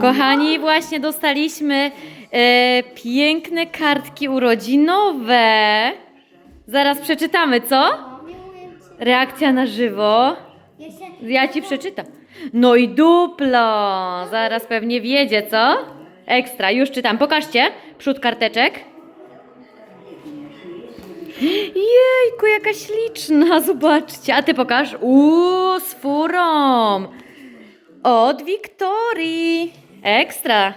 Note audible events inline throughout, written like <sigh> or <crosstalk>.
Kochani, właśnie dostaliśmy e, piękne kartki urodzinowe. Zaraz przeczytamy, co? Reakcja na żywo. Ja ci przeczytam. No i duplo. Zaraz pewnie wiedzie, co? Ekstra, już czytam. Pokażcie przód karteczek. Jejku, jaka śliczna, zobaczcie. A ty pokaż. Uuu, z furą. Od Wiktorii. Ekstra.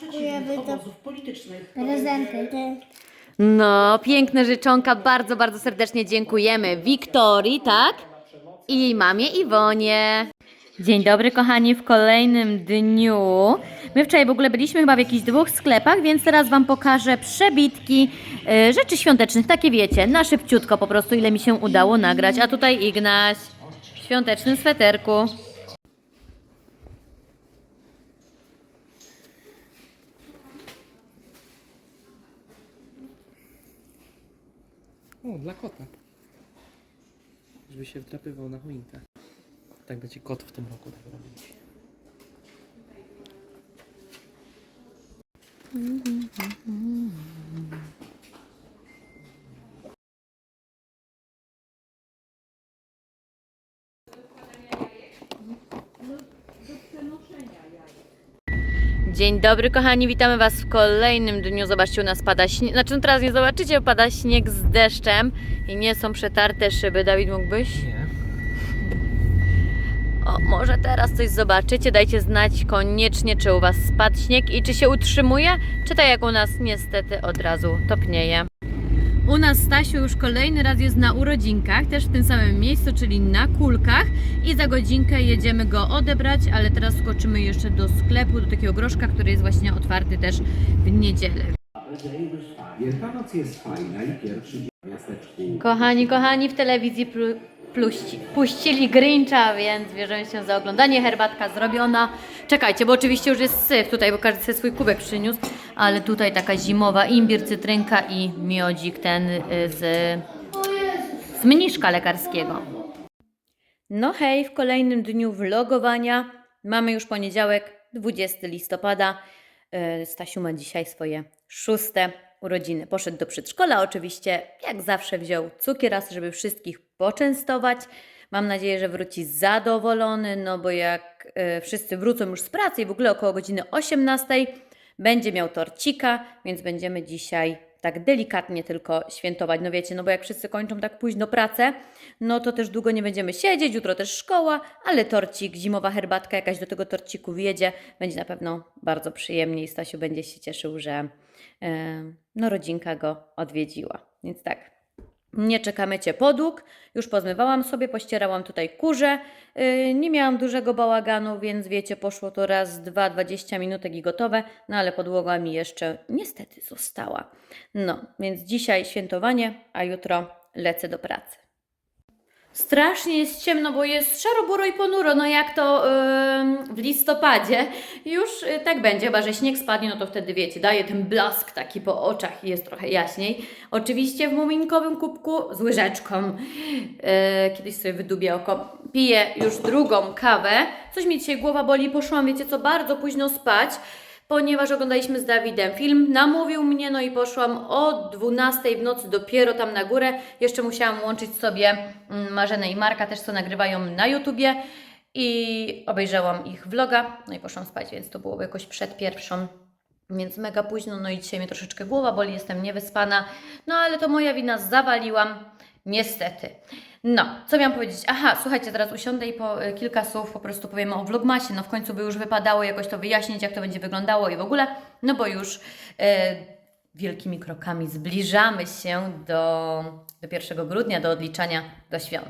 Dziękujemy za obozów politycznych. prezenty. No, piękne życzonka. Bardzo, bardzo serdecznie dziękujemy Wiktorii, tak? I jej mamie Iwonie. Dzień dobry, kochani, w kolejnym dniu. My wczoraj w ogóle byliśmy chyba w jakichś dwóch sklepach, więc teraz Wam pokażę przebitki e, rzeczy świątecznych. Takie wiecie, na szybciutko po prostu, ile mi się udało nagrać. A tutaj Ignaś w świątecznym sweterku. O, dla kota. Żeby się wdrapywał na choinkę. Tak będzie kot w tym roku tak robić. Dzień dobry, kochani, witamy Was w kolejnym dniu. Zobaczcie, u nas pada śnieg. Znaczy, no teraz nie zobaczycie, pada śnieg z deszczem i nie są przetarte szyby. Dawid, mógłbyś? Nie. O, może teraz coś zobaczycie. Dajcie znać koniecznie, czy u Was spadł śnieg i czy się utrzymuje, czy tak jak u nas niestety od razu topnieje. U nas Stasiu już kolejny raz jest na urodzinkach, też w tym samym miejscu, czyli na kulkach i za godzinkę jedziemy go odebrać, ale teraz skoczymy jeszcze do sklepu, do takiego groszka, który jest właśnie otwarty też w niedzielę. Wielkanoc jest fajna i pierwszy dzień w miasteczku. Kochani, kochani, w telewizji plu, pluści, puścili Grincha, więc bierzemy się za oglądanie. Herbatka zrobiona. Czekajcie, bo oczywiście już jest syf tutaj, bo każdy sobie swój kubek przyniósł, ale tutaj taka zimowa imbir, cytrynka i miodzik ten y, z, z mniszka lekarskiego. No hej, w kolejnym dniu vlogowania. Mamy już poniedziałek, 20 listopada. E, Stasiu ma dzisiaj swoje szóste urodziny. Poszedł do przedszkola, oczywiście, jak zawsze wziął cukieras, żeby wszystkich poczęstować. Mam nadzieję, że wróci zadowolony, no bo jak e, wszyscy wrócą już z pracy i w ogóle około godziny 18 będzie miał torcika, więc będziemy dzisiaj tak delikatnie tylko świętować. No wiecie, no bo jak wszyscy kończą tak późno pracę, no to też długo nie będziemy siedzieć, jutro też szkoła, ale torcik, zimowa herbatka jakaś do tego torciku wjedzie, będzie na pewno bardzo przyjemnie i Stasiu będzie się cieszył, że e, no rodzinka go odwiedziła. Więc tak, nie czekamy Cię podług. Już pozmywałam sobie, pościerałam tutaj kurze. Yy, nie miałam dużego bałaganu, więc wiecie, poszło to raz, dwa, dwadzieścia minutek i gotowe. No ale podłoga mi jeszcze niestety została. No, więc dzisiaj świętowanie, a jutro lecę do pracy. Strasznie jest ciemno, bo jest szaro, i ponuro, no jak to ym, w listopadzie. Już y, tak będzie, chyba że śnieg spadnie, no to wtedy wiecie, daje ten blask taki po oczach i jest trochę jaśniej. Oczywiście w muminkowym kubku z łyżeczką. Yy, kiedyś sobie wydubię oko. Piję już drugą kawę. Coś mi dzisiaj głowa boli, poszłam, wiecie co, bardzo późno spać ponieważ oglądaliśmy z Dawidem film, namówił mnie, no i poszłam o 12 w nocy dopiero tam na górę. Jeszcze musiałam łączyć sobie mm, Marzenę i Marka, też co nagrywają na YouTubie i obejrzałam ich vloga, no i poszłam spać, więc to było jakoś przed pierwszą. Więc mega późno, no i dzisiaj mnie troszeczkę głowa boli, jestem niewyspana, no ale to moja wina, zawaliłam, niestety. No, co miałam powiedzieć? Aha, słuchajcie, teraz usiądę i po y, kilka słów po prostu powiemy o vlogmasie. No w końcu by już wypadało jakoś to wyjaśnić, jak to będzie wyglądało i w ogóle, no bo już y, wielkimi krokami zbliżamy się do, do 1 grudnia, do odliczania do świąt.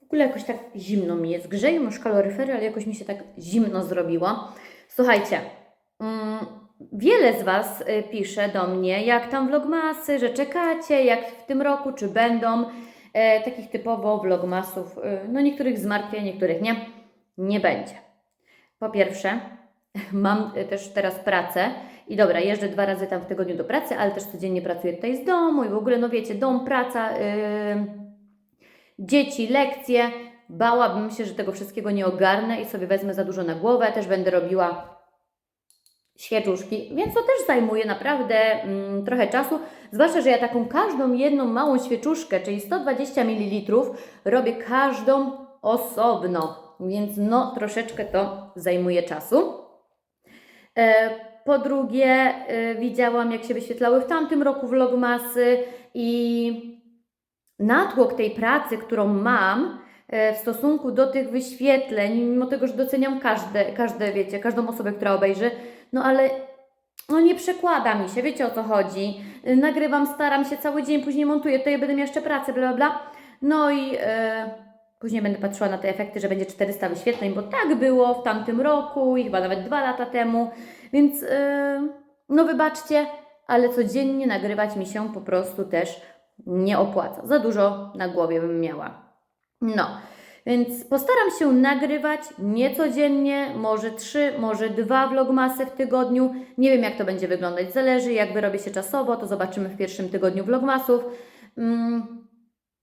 W ogóle jakoś tak zimno mi jest. Grzeją już kaloryfery, ale jakoś mi się tak zimno zrobiło. Słuchajcie, mm, wiele z Was y, pisze do mnie, jak tam vlogmasy, że czekacie, jak w tym roku, czy będą. E, takich typowo vlogmasów, e, no niektórych zmartwię, niektórych nie, nie będzie. Po pierwsze, <laughs> mam e, też teraz pracę i dobra, jeżdżę dwa razy tam w tygodniu do pracy, ale też codziennie pracuję tutaj z domu i w ogóle, no wiecie, dom, praca, yy, dzieci, lekcje, bałabym się, że tego wszystkiego nie ogarnę i sobie wezmę za dużo na głowę. Też będę robiła świeczuszki, więc to też zajmuje naprawdę mm, trochę czasu. Zwłaszcza, że ja taką każdą jedną małą świeczuszkę, czyli 120 ml, robię każdą osobno, więc no troszeczkę to zajmuje czasu. E, Po drugie, e, widziałam jak się wyświetlały w tamtym roku vlogmasy i natłok tej pracy, którą mam e, w stosunku do tych wyświetleń, mimo tego, że doceniam każde, każde wiecie, każdą osobę, która obejrzy, no ale no nie przekłada mi się, wiecie o co chodzi. Nagrywam, staram się cały dzień, później montuję, to ja będę miała jeszcze pracę, bla bla bla. No i e, później będę patrzyła na te efekty, że będzie 400 wyświetleń, bo tak było w tamtym roku i chyba nawet dwa lata temu. Więc e, no wybaczcie, ale codziennie nagrywać mi się po prostu też nie opłaca. Za dużo na głowie bym miała. No, więc postaram się nagrywać nie codziennie, może trzy, może dwa vlogmasy w tygodniu. Nie wiem, jak to będzie wyglądać, zależy, jak wyrobię się czasowo, to zobaczymy w pierwszym tygodniu vlogmasów. Mm,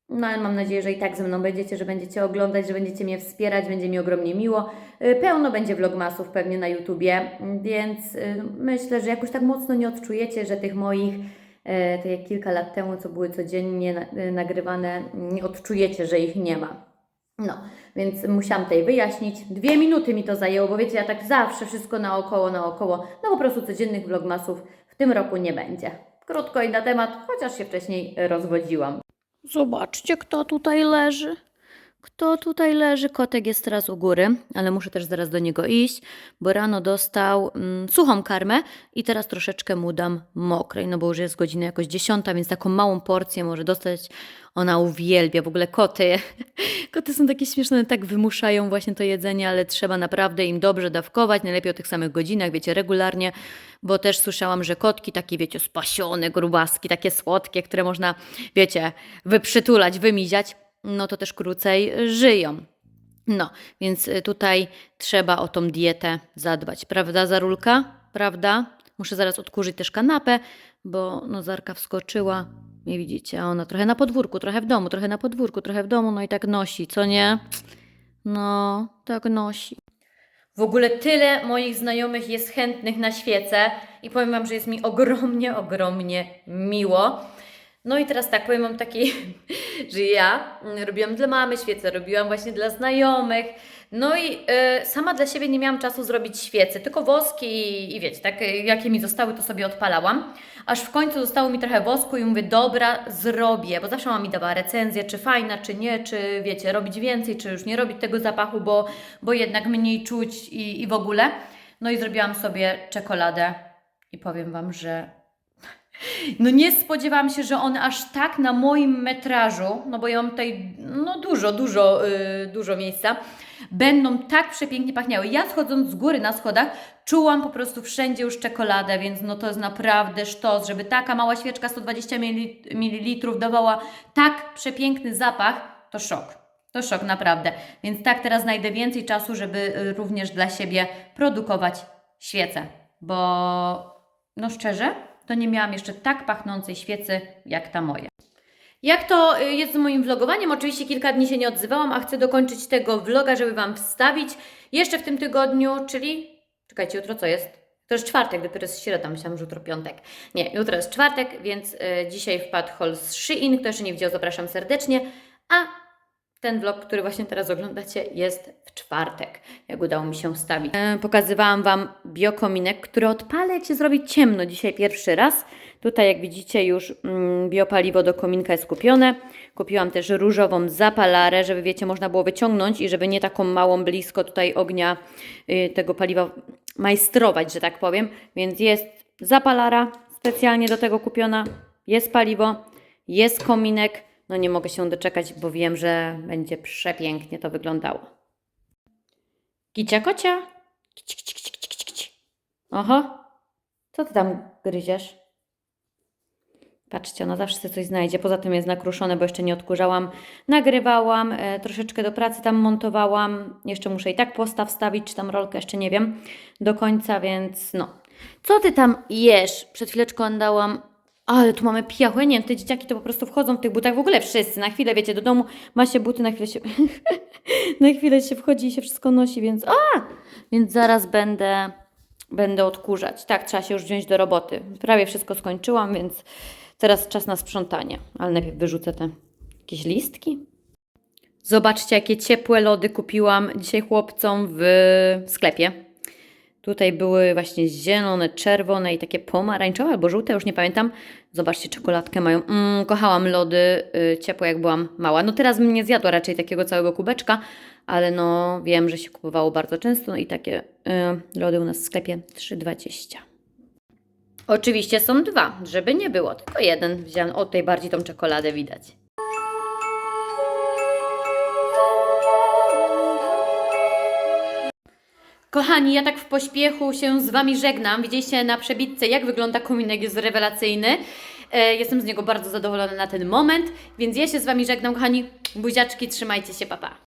no ale mam nadzieję, że i tak ze mną będziecie, że będziecie oglądać, że będziecie mnie wspierać, będzie mi ogromnie miło. Y, Pełno będzie vlogmasów pewnie na YouTubie, więc y, myślę, że jakoś tak mocno nie odczujecie, że tych moich, e, tak jak kilka lat temu, co były codziennie na- y, nagrywane, nie odczujecie, że ich nie ma. No, więc musiałam tutaj wyjaśnić. Dwie minuty mi to zajęło, bo wiecie, ja tak zawsze wszystko naokoło, naokoło. No po prostu codziennych vlogmasów w tym roku nie będzie. Krótko i na temat, chociaż się wcześniej rozwodziłam. Zobaczcie, kto tutaj leży. Kto tutaj leży? Kotek jest teraz u góry, ale muszę też zaraz do niego iść, bo rano dostał mm, suchą karmę i teraz troszeczkę mu dam mokrej, no bo już jest godzina jakoś dziesiąta, więc taką małą porcję może dostać. Ona uwielbia w ogóle koty. <laughs> Koty są takie śmieszne, tak wymuszają właśnie to jedzenie, ale trzeba naprawdę im dobrze dawkować, najlepiej o tych samych godzinach, wiecie, regularnie, bo też słyszałam, że kotki takie, wiecie, spasione, grubaski, takie słodkie, które można, wiecie, wyprzytulać, wymiziać, no to też krócej żyją. No, więc y, tutaj trzeba o tą dietę zadbać, prawda, Zarulka? Prawda? Muszę zaraz odkurzyć też kanapę, bo no Zarka wskoczyła, nie widzicie, a ona trochę na podwórku, trochę w domu, trochę na podwórku, trochę w domu, no i tak nosi, co nie? No, tak nosi. W ogóle tyle moich znajomych jest chętnych na świece i powiem Wam, że jest mi ogromnie, ogromnie miło. No i teraz tak, powiem Wam takiej, <laughs> że ja mm, robiłam dla mamy świece, robiłam właśnie dla znajomych. No i e, sama dla siebie nie miałam czasu zrobić świece, tylko woski i, i wiecie, tak, e, jakie mi zostały, to sobie odpalałam. Aż w końcu zostało mi trochę wosku i mówię, dobra, zrobię, bo zawsze mama mi dawała recenzję, czy fajna, czy nie, czy wiecie, robić więcej, czy już nie robić tego zapachu, bo, bo jednak mniej czuć i, i w ogóle. No i zrobiłam sobie czekoladę i powiem Wam, że no nie spodziewałam się, że one aż tak na moim metrażu, no bo ja mam tutaj no dużo, dużo, yy, dużo miejsca, będą tak przepięknie pachniały. Ja schodząc z góry na schodach czułam po prostu wszędzie już czekoladę, więc no to jest naprawdę sztos, żeby taka mała świeczka 120 ml dawała tak przepiękny zapach, to szok. To szok, naprawdę. Więc tak, teraz znajdę więcej czasu, żeby y, również dla siebie produkować świece, bo no szczerze, to nie miałam jeszcze tak pachnącej świecy jak ta moja. Jak to y, jest z moim vlogowaniem? Oczywiście kilka dni się nie odzywałam, a chcę dokończyć tego vloga, żeby Wam wstawić jeszcze w tym tygodniu, czyli... Czekajcie, jutro co jest? To jest czwartek, dopiero jest środa, myślałam, że jutro piątek. Nie, jutro jest czwartek, więc y, dzisiaj wpadł haul z Shein. Kto jeszcze nie widział, zapraszam serdecznie. A ten vlog, który właśnie teraz oglądacie, jest w czwartek, jak udało mi się wstawić. E, pokazywałam Wam biokominek, który odpalę, jak się zrobi ciemno dzisiaj pierwszy raz. Tutaj, jak widzicie, już mm, biopaliwo do kominka jest kupione. Kupiłam też różową zapalarę, żeby, wiecie, można było wyciągnąć i żeby nie taką małą blisko tutaj ognia y, tego paliwa majstrować, że tak powiem. Więc jest zapalara specjalnie do tego kupiona, jest paliwo, jest kominek. No nie mogę się doczekać, bo wiem, że będzie przepięknie to wyglądało. Kicia kocia. Kici. Oho. Co ty tam gryziesz? Patrzcie, ona zawsze coś znajdzie. Poza tym jest nakruszone, bo jeszcze nie odkurzałam. Nagrywałam, e, troszeczkę do pracy tam montowałam. Jeszcze muszę i tak postaw wstawić, czy tam rolkę, jeszcze nie wiem do końca, więc no. Co ty tam jesz? Przed chwileczką dałam Ale tu mamy piachłe, nie wiem, te dzieciaki to po prostu wchodzą w tych butach, w ogóle wszyscy, na chwilę, wiecie, do domu ma się buty, na chwilę się, <laughs> na chwilę się wchodzi i się wszystko nosi, więc a! Więc zaraz będę, będę odkurzać. Tak, trzeba się już wziąć do roboty. Prawie wszystko skończyłam, więc teraz czas na sprzątanie. Ale najpierw wyrzucę te jakieś listki. Zobaczcie, jakie ciepłe lody kupiłam dzisiaj chłopcom w sklepie. Tutaj były właśnie zielone, czerwone i takie pomarańczowe albo żółte, już nie pamiętam. Zobaczcie, czekoladkę mają. Mm, kochałam lody y, ciepłe, jak byłam mała. No teraz bym nie zjadła raczej takiego całego kubeczka, ale no wiem, że się kupowało bardzo często no i takie y, lody u nas w sklepie 3,20. Oczywiście są dwa, żeby nie było, tylko jeden wziąłem. O, tutaj bardziej tą czekoladę widać. Kochani, ja tak w pośpiechu się z Wami żegnam. Widzieliście na przebitce, jak wygląda kominek, jest rewelacyjny. E, jestem z niego bardzo zadowolona na ten moment, więc ja się z Wami żegnam, kochani. Buziaczki, trzymajcie się, papa. Pa.